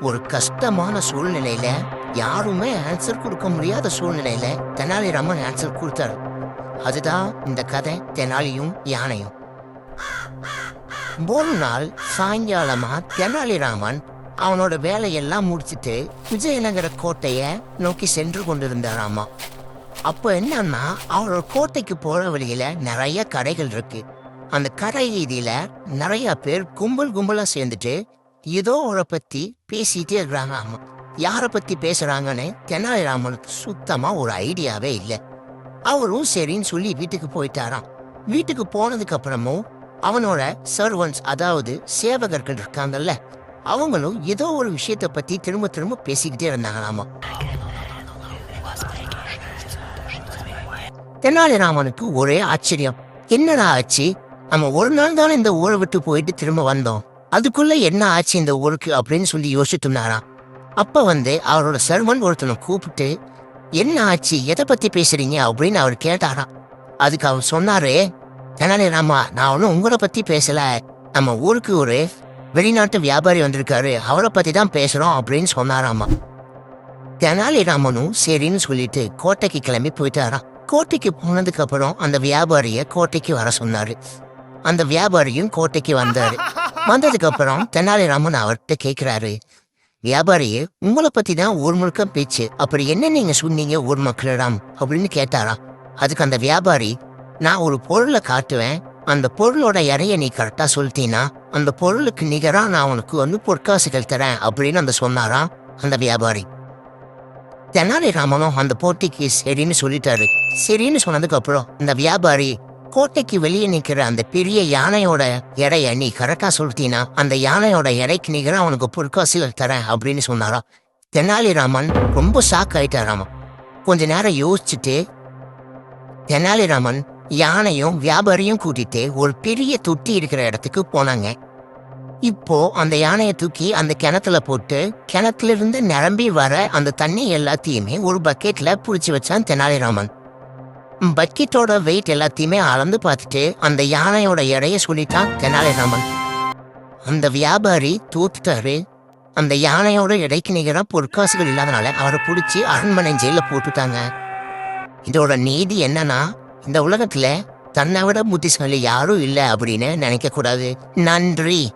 ஒரு கஷ்டமான சூழ்நிலையில யாருமே ஆன்சர் கொடுக்க முடியாத சூழ்நிலையில தெனாலிராமன் ஆன்சர் கொடுத்தாரு. அதுதான் இந்த கதை தெனாலியும் யானையும். ஒரு நாள் சாயங்காலமா தெனாலிராமன் அவனோட வேலையெல்லாம் முடிச்சிட்டு விஜயநகர கோட்டைய நோக்கி சென்று கொண்டிருந்தாராமா அப்போ என்னன்னா அவரோட கோட்டைக்கு போற வழியில நிறைய கடைகள் இருக்கு. அந்த கடை வீதியில நிறைய பேர் கும்பல் கும்பலா சேர்ந்துட்டு ஏதோ ஒரு பத்தி பேசிட்டே இருக்கிறாங்க ஆமா யாரை பத்தி பேசுறாங்கன்னு தெனாலிராமனுக்கு சுத்தமா ஒரு ஐடியாவே இல்லை. அவரும் சரின்னு சொல்லி வீட்டுக்கு போயிட்டாராம். வீட்டுக்கு போனதுக்கு அப்புறமும் அவனோட சர்வன்ஸ் அதாவது சேவகர்கள் இருக்காங்கல்ல அவங்களும் ஏதோ ஒரு விஷயத்த பத்தி திரும்ப திரும்ப பேசிக்கிட்டே இருந்தாங்களாமா. தெனாலிராமனுக்கு ஒரே ஆச்சரியம். என்னடா ஆச்சு? நம்ம ஒரு நாள் தானே இந்த ஊரை விட்டு போயிட்டு திரும்ப வந்தோம். அதுக்குள்ள என்ன ஆச்சு இந்த ஊருக்கு அப்படின்னு சொல்லி யோசிச்சுட்டுனாராம் அப்ப வந்து அவரோட சர்வன் ஒருத்தனை கூப்பிட்டு என்ன ஆச்சு? எதை பத்தி பேசுறீங்க? அப்படின்னு அவர் கேட்டாராம். அதுக்கு அவர் சொன்னாரு தெனாலிராமா நான் ஒன்றும் உங்களை பத்தி பேசல. நம்ம ஊருக்கு ஒரு வெளிநாட்டு வியாபாரி வந்திருக்காரு. அவரை பத்தி தான் பேசுறோம் அப்படின்னு சொன்னாராமா. தெனாலிராமனும் சரின்னு சொல்லிட்டு கோட்டைக்கு கிளம்பி போயிட்டாராம். கோட்டைக்கு போனதுக்கு அப்புறம் அந்த வியாபாரிய கோட்டைக்கு வர சொன்னாரு. அந்த வியாபாரியும் கோட்டைக்கு வந்தாரு. வந்ததுக்கு அப்புறம் தெனாலிராமன் அவர்கிட்ட கேட்கிறாரு வியாபாரியே உங்களை பத்தி தான் ஊர் முழுக்க பேச்சு அப்படி என்ன நீங்க சொன்னீங்க ஊர் மக்களிடம் அப்படின்னு கேட்டாராம் அதுக்கு அந்த வியாபாரி நான் ஒரு பொருளை காட்டுவேன் அந்த பொருளோட இறைய நீ கரெக்டா சொல்லிட்டீன்னா அந்த பொருளுக்கு நிகரா நான் உனக்கு வந்து பொற்காசுகள் தரேன் அப்படின்னு அந்த சொன்னாராம் அந்த வியாபாரி தெனாலிராமனும் அந்த போட்டிக்கு சரின்னு சொல்லிட்டாரு சரின்னு சொன்னதுக்கு அப்புறம் இந்த வியாபாரி கோட்டைக்கு வெளியே நிற்கிற அந்த பெரிய யானையோட எடைய நீ கரெக்டா சொல்லிட்டீனா அந்த யானையோட எடைக்கு நிகரா அவனுக்கு பொற்காசிகள் தரேன் அப்படின்னு சொன்னாரா. தெனாலிராமன் ரொம்ப ஷாக் ஆயிட்டாராமா கொஞ்ச நேரம் யோசிச்சுட்டு தெனாலிராமன் யானையும் வியாபாரியும் கூட்டிட்டு ஒரு பெரிய தொட்டி இருக்கிற இடத்துக்கு போனாங்க. இப்போ அந்த யானையை தூக்கி அந்த கிணத்துல போட்டு கிணத்துல இருந்து நிரம்பி வர அந்த தண்ணி எல்லாத்தையுமே ஒரு பக்கெட்ல புடிச்சு வச்சான் தெனாலிராமன் பக்கெட்டோட வெயிட் எல்லாத்தையுமே அளந்து பார்த்துட்டு அந்த யானையோட எடையை சொல்லிட்டான் தெனாலிராமன் அந்த வியாபாரி தூத்துட்டாரு. அந்த யானையோட எடைக்கு நிகராக பொற்காசுகள் இல்லாதனால அவரை பிடிச்சி அரண்மனை ஜெயிலில் போட்டுட்டாங்க. இதோட நீதி என்னன்னா இந்த உலகத்தில் தன்னை விட புத்திசாலி யாரும் இல்லை அப்படின்னு நினைக்கக்கூடாது. நன்றி.